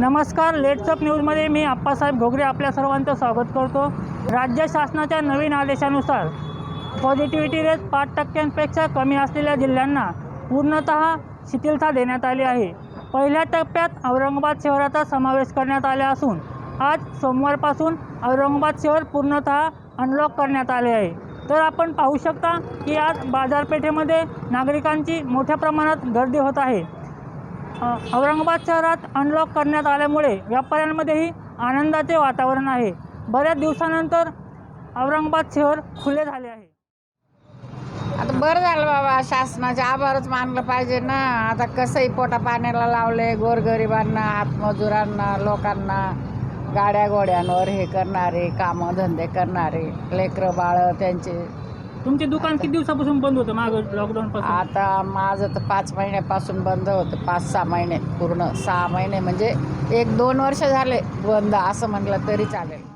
नमस्कार लेट्सअप न्यूजमध्ये मी आप्पासाहेब घोगरे आपल्या सर्वांचं स्वागत करतो. राज्य शासनाच्या नवीन आदेशानुसार पॉझिटिव्हिटी रेट पाच टक्क्यांपेक्षा कमी असलेल्या जिल्ह्यांना पूर्णतः शिथिलता देण्यात आली आहे. पहिल्या टप्प्यात औरंगाबाद शहराचा समावेश करण्यात आला असून आज सोमवारपासून औरंगाबाद शहर पूर्णतः अनलॉक करण्यात आले आहे. तर आपण पाहू शकता की आज बाजारपेठेमध्ये नागरिकांची मोठ्या प्रमाणात गर्दी होत आहे. औरंगाबाद शहरात अनलॉक करण्यात आल्यामुळे व्यापाऱ्यांमध्येही आनंदाचे वातावरण आहे. बऱ्याच दिवसानंतर औरंगाबाद शहर खुले झाले आहे. आता बरं झालं बाबा शासनाचे आभारच मानलं पाहिजे ना. आता कसंही पोटा पाण्याला लावले गोरगरिबांना आत्मजुरांना लोकांना गाड्या घोड्यांवर हे करणारे कामं धंदे करणारे लेकरं बाळं त्यांचे तुमचे दुकान किती दिवसापासून बंद होतं मागं लॉकडाऊनपासून आता माझं तर पाच महिन्यापासून बंद होतं पाच सहा महिने पूर्ण सहा महिने म्हणजे एक दोन वर्ष झाले बंद असं म्हटलं तरी चालेल.